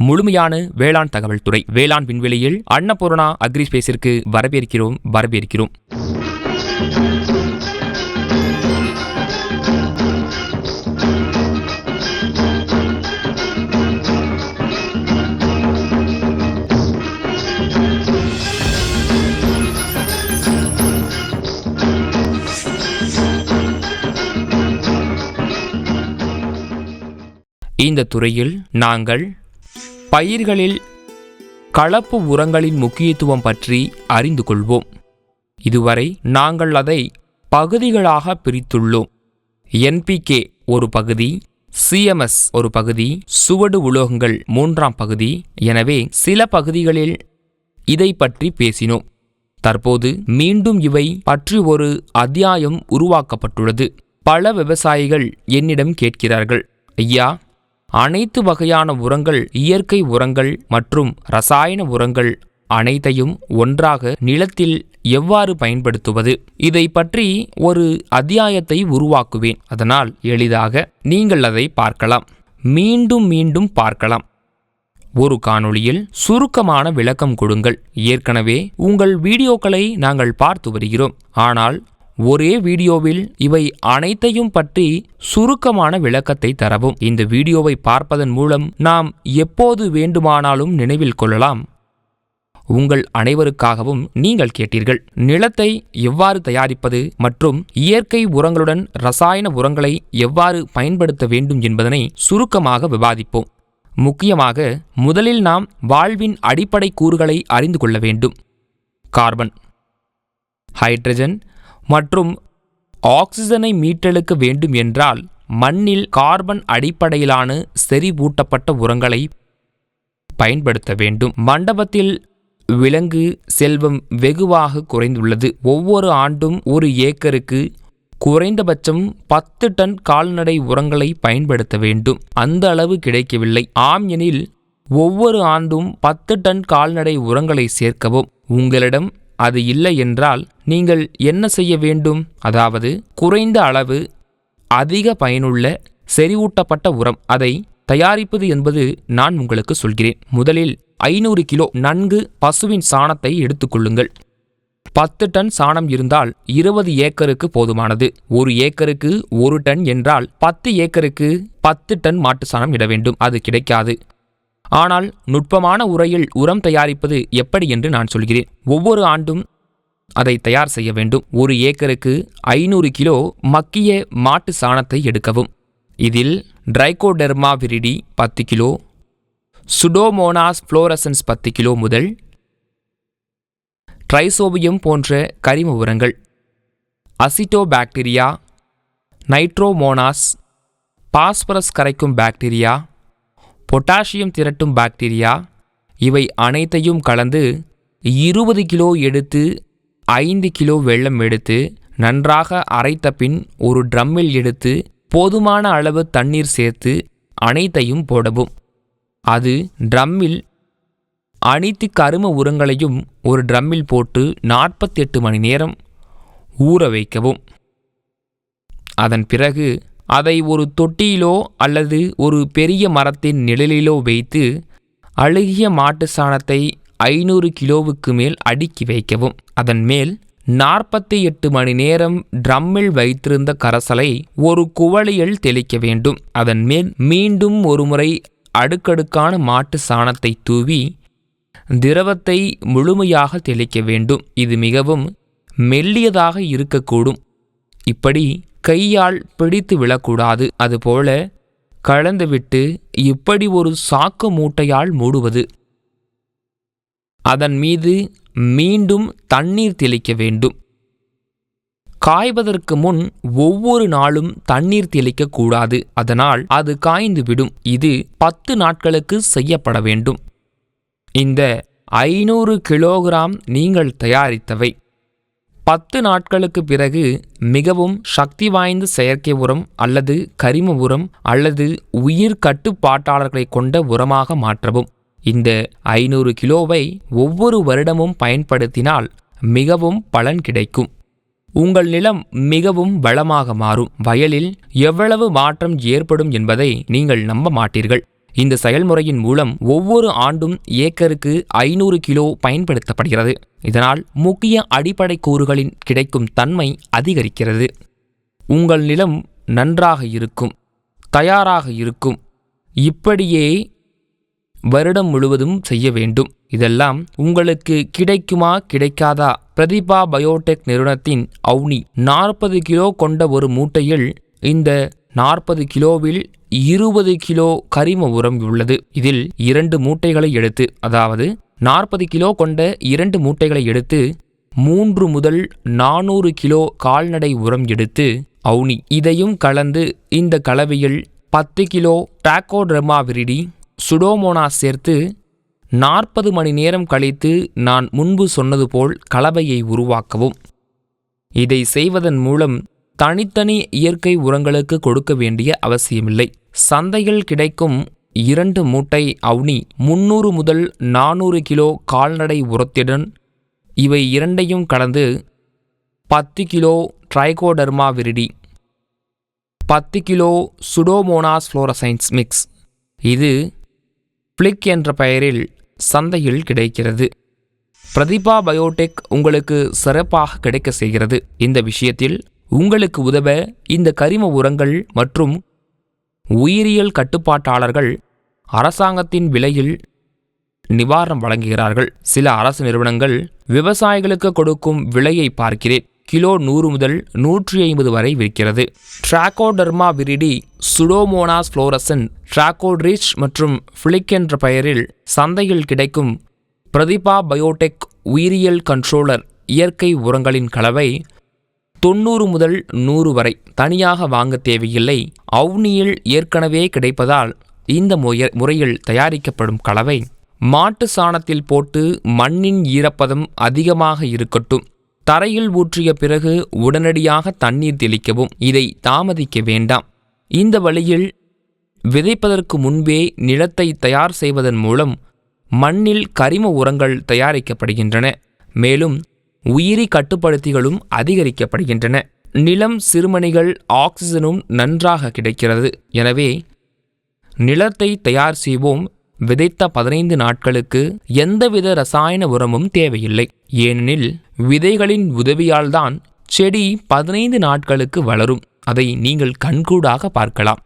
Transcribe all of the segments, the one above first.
முழுமையான வேளாண் தகவல் துறை வேளாண் விண்வெளியில் அன்னபூர்ணா அக்ரிஸ்பேஸிற்கு வரவேற்கிறோம் வரவேற்கிறோம். இந்த துறையில் நாங்கள் பயிர்களில் கலப்பு உரங்களின் முக்கியத்துவம் பற்றி அறிந்து கொள்வோம் இதுவரை நாங்கள் அதை பகுதிகளாக பிரித்துள்ளோம். என்பிகே ஒரு பகுதி சிஎம்எஸ் ஒரு பகுதி சுவடு உலோகங்கள் மூன்றாம் பகுதி எனவே சில பகுதிகளில் இதை பற்றி பேசினோம். தற்போது மீண்டும் இவை பற்றி ஒரு அத்தியாயம் உருவாக்கப்பட்டுள்ளது. பல விவசாயிகள் என்னிடம் கேட்கிறார்கள் ஐயா அனைத்து வகையான உரங்கள் இயற்கை உரங்கள் மற்றும் ரசாயன உரங்கள் அனைத்தையும் ஒன்றாக நிலத்தில் எவ்வாறு பயன்படுத்துவது? இதை பற்றி ஒரு அத்தியாயத்தை உருவாக்குவேன். அதனால் எளிதாக நீங்கள் அதை பார்க்கலாம். மீண்டும் மீண்டும் பார்க்கலாம். ஒரு காணொளியில் சுருக்கமான விளக்கம் கொடுங்கள். ஏற்கனவே உங்கள் வீடியோக்களை நாங்கள் பார்த்து வருகிறோம். ஆனால் ஒரே வீடியோவில் இவை அனைத்தையும் பற்றி சுருக்கமான விளக்கத்தை தரவும். இந்த வீடியோவை பார்ப்பதன் மூலம் நாம் எப்போது வேண்டுமானாலும் நினைவில் கொள்ளலாம். உங்கள் அனைவருக்காகவும் நீங்கள் கேட்டீர்கள். நிலத்தை எவ்வாறு தயாரிப்பது மற்றும் இயற்கை உரங்களுடன் ரசாயன உரங்களை எவ்வாறு பயன்படுத்த வேண்டும் என்பதனை சுருக்கமாக விவாதிப்போம். முக்கியமாக முதலில் நாம் வாழ்வின் அடிப்படை கூறுகளை அறிந்து கொள்ள வேண்டும். கார்பன் ஹைட்ரஜன் மற்றும் ஆக்சிஜனை மீட்டெடுக்க வேண்டும் என்றால் மண்ணில் கார்பன் அடிப்படையிலான செறிவூட்டப்பட்ட உரங்களை பயன்படுத்த வேண்டும். மண்டபத்தில் விலங்கு செல்வம் வெகுவாக குறைந்துள்ளது. ஒவ்வொரு ஆண்டும் ஒரு ஏக்கருக்கு குறைந்தபட்சம் பத்து டன் கால்நடை உரங்களை பயன்படுத்த வேண்டும். அந்த அளவு கிடைக்கவில்லை. ஆம் எனில் ஒவ்வொரு ஆண்டும் பத்து டன் கால்நடை உரங்களை சேர்க்கவும். உங்களிடம் அது இல்லை என்றால் நீங்கள் என்ன செய்ய வேண்டும்? அதாவது குறைந்த அளவு அதிக பயனுள்ள செறிவூட்டப்பட்ட உரம் அதை தயாரிப்பது என்பது நான் உங்களுக்கு சொல்கிறேன். முதலில் ஐநூறு கிலோ நன்கு பசுவின் சாணத்தை எடுத்துக்கொள்ளுங்கள் பத்து டன் சாணம் இருந்தால் இருபது ஏக்கருக்கு போதுமானது. ஒரு ஏக்கருக்கு ஒரு டன் என்றால் பத்து ஏக்கருக்கு பத்து டன் மாட்டு சாணம் இட வேண்டும். அது கிடைக்காது. ஆனால் நுட்பமான உரையில் உரம் தயாரிப்பது எப்படி என்று நான் சொல்கிறேன். ஒவ்வொரு ஆண்டும் அதை தயார் செய்ய வேண்டும். ஒரு ஏக்கருக்கு ஐநூறு கிலோ மக்கிய மாட்டு சாணத்தை எடுக்கவும். இதில் ட்ரைகோடெர்மா விரிடி பத்து கிலோ சுடோமோனாஸ் ஃப்ளோரசன்ஸ் பத்து கிலோ முதல் ட்ரைசோபியம் போன்ற கரிம உரங்கள் அசிட்டோபாக்டீரியா நைட்ரோமோனாஸ் பாஸ்பரஸ் கரைக்கும் பாக்டீரியா பொட்டாசியம் திரட்டும் பாக்டீரியா. இவை அனைத்தையும் கலந்து இருபது கிலோ எடுத்து ஐந்து கிலோ வெள்ளம் எடுத்து நன்றாக அரைத்த பின் ஒரு ட்ரம்மில் எடுத்து போதுமான அளவு தண்ணீர் சேர்த்து அனைத்தையும் போடவும். அது ட்ரம்மில் அனைத்து கரும உரங்களையும் ஒரு ட்ரம்மில் போட்டு நாற்பத்தெட்டு மணி நேரம் ஊற வைக்கவும். அதன் பிறகு அதை ஒரு தொட்டியிலோ அல்லது ஒரு பெரிய மரத்தின் நிழலிலோ வைத்து அழுகிய மாட்டு சாணத்தை ஐநூறு கிலோவுக்கு மேல் அடுக்கி வைக்கவும். அதன் மேல் நாற்பத்தி எட்டு மணி நேரம் ட்ரம்மில் வைத்திருந்த கரசலை ஒரு குவளையில் தெளிக்க வேண்டும். அதன் மேல் மீண்டும் ஒருமுறை அடுக்கடுக்கான மாட்டு சாணத்தை தூவி திரவத்தை முழுமையாக தெளிக்க வேண்டும். இது மிகவும் மெல்லியதாக இருக்கக்கூடும். இப்படி கையால் பிடித்து விழக்கூடாது. அதுபோல கலந்துவிட்டு இப்படி ஒரு சாக்கு மூட்டையால் மூடுவது. அதன் மீது மீண்டும் தண்ணீர் தெளிக்க வேண்டும். காய்வதற்கு முன் ஒவ்வொரு நாளும் தண்ணீர் தெளிக்கக்கூடாது அதனால் அது காய்ந்துவிடும். இது பத்து நாட்களுக்கு செய்யப்பட வேண்டும். இந்த ஐநூறு கிலோகிராம் நீங்கள் தயாரித்தவை. பத்து நாட்களுக்கு பிறகு மிகவும் சக்தி வாய்ந்த செயற்கை உரம் அல்லது கரிம உரம் அல்லது உயிர் கட்டுப்பாட்டாளர்களை கொண்ட உரமாக மாற்றவும். இந்த ஐநூறு கிலோவை ஒவ்வொரு வருடமும் பயன்படுத்தினால் மிகவும் பலன் கிடைக்கும். உங்கள் நிலம் மிகவும் வளமாக மாறும். வயலில் எவ்வளவு மாற்றம் ஏற்படும் என்பதை நீங்கள் நம்ப மாட்டீர்கள். இந்த செயல்முறையின் மூலம் ஒவ்வொரு ஆண்டும் ஏக்கருக்கு ஐநூறு கிலோ பயன்படுத்தப்படுகிறது. இதனால் முக்கிய அடிப்படை கூறுகளின் கிடைக்கும் தன்மை அதிகரிக்கிறது. உங்கள் நிலம் நன்றாக இருக்கும் தயாராக இருக்கும். இப்படியே வருடம் முழுவதும் செய்ய வேண்டும். இதெல்லாம் உங்களுக்கு கிடைக்குமா கிடைக்காதா? பிரதிபா பயோடெக் நிறுவனத்தின் அவுனி நாற்பது கிலோ கொண்ட ஒரு மூட்டையில் இந்த நாற்பது கிலோவில் இருபது கிலோ கரிம உரம் உள்ளது. இதில் இரண்டு மூட்டைகளை எடுத்து அதாவது நாற்பது கிலோ கொண்ட இரண்டு மூட்டைகளை எடுத்து மூன்று முதல் நானூறு கிலோ கால்நடை உரம் எடுத்து அவுனி. இதையும் கலந்து இந்த கலவையில் பத்து கிலோ டாக்கோட்ரமா விரிடி சுடோமோனா சேர்த்து நாற்பது மணி நேரம் கழித்து நான் முன்பு சொன்னது போல் கலவையை உருவாக்கவும். இதை செய்வதன் மூலம் தனித்தனி இயற்கை உரங்களுக்கு கொடுக்க வேண்டிய அவசியமில்லை. சந்தையில் கிடைக்கும் இரண்டு மூட்டை அவுனி முன்னூறு முதல் நானூறு கிலோ கால்நடை உரத்துடன் இவை இரண்டையும் கலந்து பத்து கிலோ ட்ரைகோடர்மா விரிடி பத்து கிலோ சுடோமோனாஸ் ஃப்ளோரசைன்ஸ் மிக்ஸ். இது பிளிக் என்ற பெயரில் சந்தையில் கிடைக்கிறது. பிரதிபா பயோடெக் உங்களுக்கு சிறப்பாக கிடைக்க செய்கிறது. இந்த விஷயத்தில் உங்களுக்கு உதவ இந்த கரிம உரங்கள் மற்றும் உயிரியல் கட்டுப்பாட்டாளர்கள் அரசாங்கத்தின் விலையில் நிவாரணம் வழங்குகிறார்கள். சில அரசு நிறுவனங்கள் விவசாயிகளுக்கு கொடுக்கும் விலையை பார்க்கிறேன். கிலோ நூறு முதல் நூற்றி ஐம்பது வரை விற்கிறது. ட்ராக்கோடர்மா விரிடி சுடோமோனாஸ் ஃப்ளோரசன் ட்ராக்கோட்ரிச் மற்றும் ஃபிளிக் என்ற பெயரில் சந்தையில் கிடைக்கும் பிரதிபா பயோடெக் உயிரியல் கண்ட்ரோலர் இயற்கை உரங்களின் கலவை தொண்ணூறு முதல் நூறு வரை தனியாக வாங்க தேவையில்லை. அவுனியில் ஏற்கனவே கிடைப்பதால் இந்த முய முறையில் தயாரிக்கப்படும் கலவை மாட்டு சாணத்தில் போட்டு மண்ணின் ஈரப்பதம் அதிகமாக இருக்கட்டும். தரையில் ஊற்றிய பிறகு உடனடியாக தண்ணீர் தெளிக்கவும் இதை தாமதிக்க வேண்டாம். இந்த வழியில் விதைப்பதற்கு முன்பே நிலத்தை தயார் செய்வதன் மூலம் மண்ணில் கரிம உரங்கள் தயாரிக்கப்படுகின்றன. மேலும் உயிரி கட்டுப்படுத்திகளும் அதிகரிக்கப்படுகின்றன. நிலம் சிறுமணிகள் ஆக்சிஜனும் நன்றாக கிடைக்கிறது. எனவே நிலத்தை தயார் செய்வோம். விதைத்த பதினைந்து நாட்களுக்கு எந்தவித ரசாயன உரமும் தேவையில்லை. ஏனெனில் விதைகளின் உதவியால்தான் செடி பதினைந்து நாட்களுக்கு வளரும். அதை நீங்கள் கண்கூடாக பார்க்கலாம்.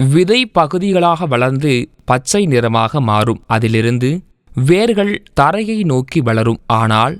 விதை பகுதிகளாக வளர்ந்து பச்சை நிறமாக மாறும். அதிலிருந்து வேர்கள் தரையை நோக்கி வளரும். ஆனால்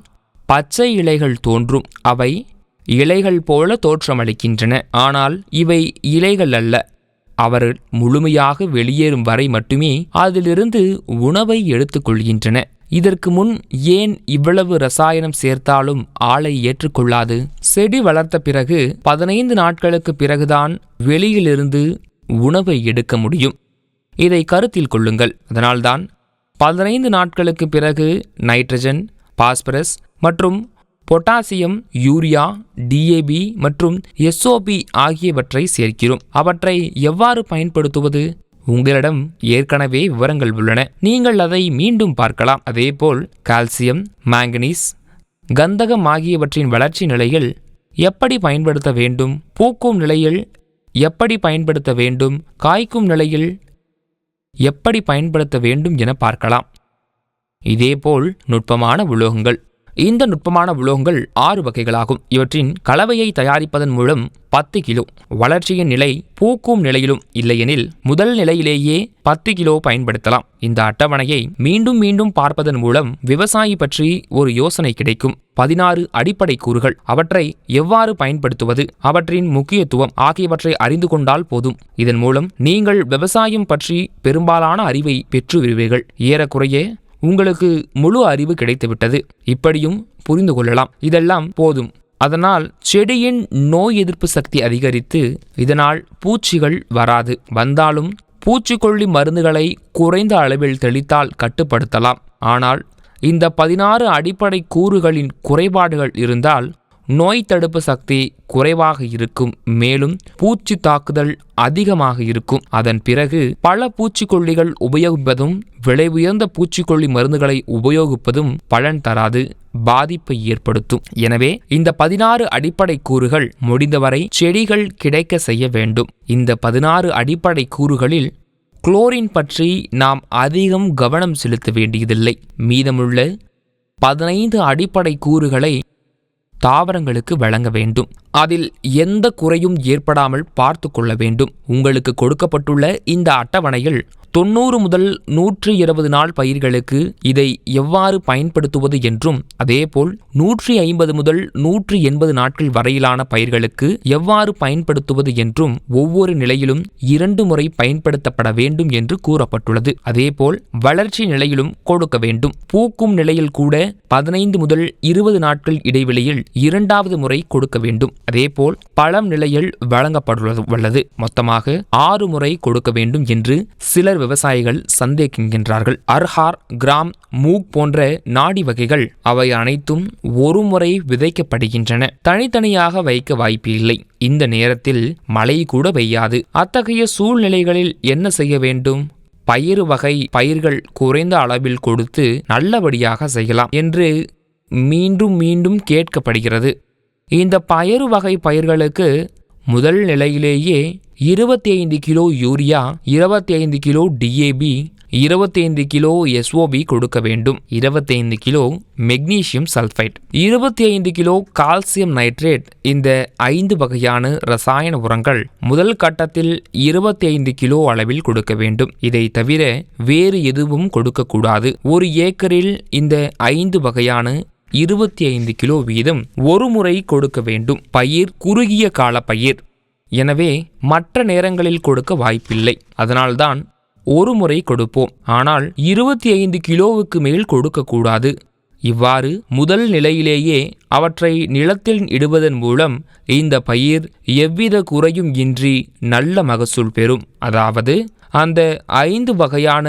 பச்சை இலைகள் தோன்றும். அவை இலைகள் போல தோற்றமளிக்கின்றன. ஆனால் இவை இலைகள் அல்ல. அவர்கள் முழுமையாக வெளியேறும் வரை மட்டுமே அதிலிருந்து உணவை எடுத்துக்கொள்கின்றன இதற்கு முன் ஏன் இவ்வளவு ரசாயனம் சேர்த்தாலும் ஆளை ஏற்றுக்கொள்ளாது? செடி வளர்த்த பிறகு பதினைந்து நாட்களுக்கு பிறகுதான் வெளியிலிருந்து உணவை எடுக்க முடியும். இதை கருத்தில் கொள்ளுங்கள். அதனால்தான் பதினைந்து நாட்களுக்கு பிறகு நைட்ரஜன் பாஸ்பரஸ் மற்றும் பொட்டாசியம் யூரியா டிஏபி மற்றும் எஸ்ஓபி ஆகியவற்றை சேர்க்கிறோம். அவற்றை எவ்வாறு பயன்படுத்துவது? உங்களிடம் ஏற்கனவே விவரங்கள் உள்ளன. நீங்கள் அதை மீண்டும் பார்க்கலாம். அதேபோல் கால்சியம் மாங்கனீஸ் கந்தகம் ஆகியவற்றின் வளர்ச்சி நிலையில் எப்படி பயன்படுத்த வேண்டும்? பூக்கும் நிலையில் எப்படி பயன்படுத்த வேண்டும்? காய்க்கும் நிலையில் எப்படி பயன்படுத்த வேண்டும் என பார்க்கலாம். இதேபோல் நுட்பமான உலோகங்கள். இந்த நுட்பமான உலோகங்கள் ஆறு வகைகளாகும். இவற்றின் கலவையை தயாரிப்பதன் மூலம் பத்து கிலோ வளர்ச்சியின் நிலை பூக்கும் நிலையிலும் இல்லையெனில் முதல் நிலையிலேயே பத்து கிலோ பயன்படுத்தலாம். இந்த அட்டவணையை மீண்டும் மீண்டும் பார்ப்பதன் மூலம் விவசாயி பற்றி ஒரு யோசனை கிடைக்கும். பதினாறு அடிப்படை கூறுகள். அவற்றை எவ்வாறு பயன்படுத்துவது? அவற்றின் முக்கியத்துவம் ஆகியவற்றை அறிந்து கொண்டால் போதும். இதன் மூலம் நீங்கள் விவசாயம் பற்றி பெரும்பாலான அறிவை பெற்று வருவீர்கள் ஏறக்குறைய உங்களுக்கு முழு அறிவு கிடைத்துவிட்டது. இப்படியும் புரிந்து கொள்ளலாம். இதெல்லாம் போதும். அதனால் செடியின் நோய் எதிர்ப்பு சக்தி அதிகரித்து இதனால் பூச்சிகள் வராது. வந்தாலும் பூச்சிக்கொல்லி மருந்துகளை குறைந்த அளவில் தெளித்தால் கட்டுப்படுத்தலாம். ஆனால் இந்த பதினாறு அடிப்படை கூறுகளின் குறைபாடுகள் இருந்தால் நோய் தடுப்பு சக்தி குறைவாக இருக்கும் மேலும் பூச்சி தாக்குதல் அதிகமாக இருக்கும். அதன் பிறகு பல பூச்சிக்கொல்லிகள் உபயோகிப்பதும் விலை உயர்ந்த பூச்சிக்கொல்லி மருந்துகளை உபயோகிப்பதும் பலன் தராது பாதிப்பை ஏற்படுத்தும். எனவே இந்த பதினாறு அடிப்படை கூறுகள் முடிந்தவரை செடிகள் கிடைக்க செய்ய வேண்டும். இந்த பதினாறு அடிப்படை கூறுகளில் குளோரின் பற்றி நாம் அதிகம் கவனம் செலுத்த வேண்டியதில்லை. மீதமுள்ள பதினைந்து அடிப்படை கூறுகளை தாவரங்களுக்கு வழங்க வேண்டும். அதில் எந்த குறையும் ஏற்படாமல் பார்த்து கொள்ள வேண்டும். உங்களுக்கு கொடுக்கப்பட்டுள்ள இந்த அட்டவணையில் தொண்ணூறு முதல் நூற்றி இருபது நாள் பயிர்களுக்கு இதை எவ்வாறு பயன்படுத்துவது என்றும் அதேபோல் நூற்றி ஐம்பது முதல் நூற்றி எண்பது நாட்கள் வரையிலான பயிர்களுக்கு எவ்வாறு பயன்படுத்துவது என்றும் ஒவ்வொரு நிலையிலும் இரண்டு முறை பயன்படுத்தப்பட வேண்டும் என்று கூறப்பட்டுள்ளது. அதேபோல் வளர்ச்சி நிலையிலும் கொடுக்க வேண்டும். பூக்கும் நிலையில் கூட பதினைந்து முதல் இருபது நாட்கள் இடைவெளியில் இரண்டாவது முறை கொடுக்க வேண்டும். அதேபோல் பழம் நிலையில் வழங்கப்பட்டுள்ளது உள்ளது மொத்தமாக ஆறு முறை கொடுக்க வேண்டும் என்று சிலர் விவசாயிகள் சந்தேகிக்கின்றார்கள். அர்ஹார் கிராம் மூக் போன்ற நாடி வகைகள் அவை அனைத்தும் ஒருமுறை விதைக்கப்படுகின்றன. தனித்தனியாக வைக்க வாய்ப்பில்லை இந்த நேரத்தில் மழை கூட பெய்யாது. அத்தகைய சூழ்நிலைகளில் என்ன செய்ய வேண்டும்? பயிர் வகை பயிர்கள் குறைந்த அளவில் கொடுத்து நல்லபடியாக செய்யலாம் என்று மீண்டும் மீண்டும் கேட்கப்படுகிறது. இந்த பயறு வகை பயிர்களுக்கு முதல் நிலையிலேயே இருபத்தி ஐந்து கிலோ யூரியா இருபத்தி ஐந்து கிலோ டிஏபி இருபத்தி ஐந்து கிலோ எஸ்ஓபி கொடுக்க வேண்டும். இருபத்தி ஐந்து கிலோ மெக்னீசியம் சல்ஃபைட் இருபத்தி ஐந்து கிலோ கால்சியம் நைட்ரேட் இந்த ஐந்து வகையான ரசாயன உரங்கள் முதல் கட்டத்தில் இருபத்தி ஐந்து கிலோ அளவில் கொடுக்க வேண்டும். இதை தவிர வேறு எதுவும் கொடுக்கக்கூடாது. ஒரு ஏக்கரில் இந்த ஐந்து வகையான இருபத்தி ஐந்து கிலோ வீதம் ஒரு முறை கொடுக்க வேண்டும். பயிர் குறுகிய கால பயிர். எனவே மற்ற நேரங்களில் கொடுக்க வாய்ப்பில்லை. அதனால்தான் ஒரு முறை கொடுப்போம். ஆனால் இருபத்தி ஐந்து கிலோவுக்கு மேல் கொடுக்கக்கூடாது இவ்வாறு முதல் நிலையிலேயே அவற்றை நிலத்தில் இடுவதன் மூலம் இந்த பயிர் எவ்வித குறையும் இன்றி நல்ல மகசூல் பெறும். அதாவது அந்த ஐந்து வகையான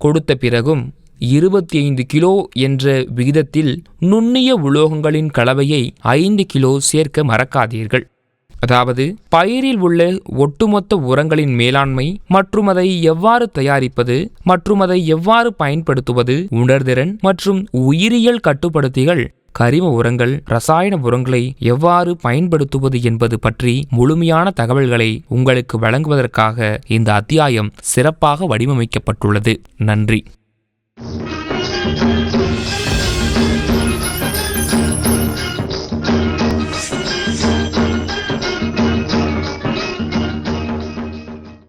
கொடுத்த பிறகும் இருபத்தி ஐந்து கிலோ என்ற விகிதத்தில் நுண்ணிய உலோகங்களின் கலவையை ஐந்து கிலோ சேர்க்க மறக்காதீர்கள். அதாவது பயிரில் உள்ள ஒட்டுமொத்த உரங்களின் மேலாண்மை மற்றும் அதை எவ்வாறு தயாரிப்பது மற்றும் அதை எவ்வாறு பயன்படுத்துவது உணர்திறன் மற்றும் உயிரியல் கட்டுப்படுத்திகள் கரிம உரங்கள் ரசாயன உரங்களை எவ்வாறு பயன்படுத்துவது என்பது பற்றி முழுமையான தகவல்களை உங்களுக்கு வழங்குவதற்காக இந்த அத்தியாயம் சிறப்பாக வடிவமைக்கப்பட்டுள்ளது. நன்றி. Thank you.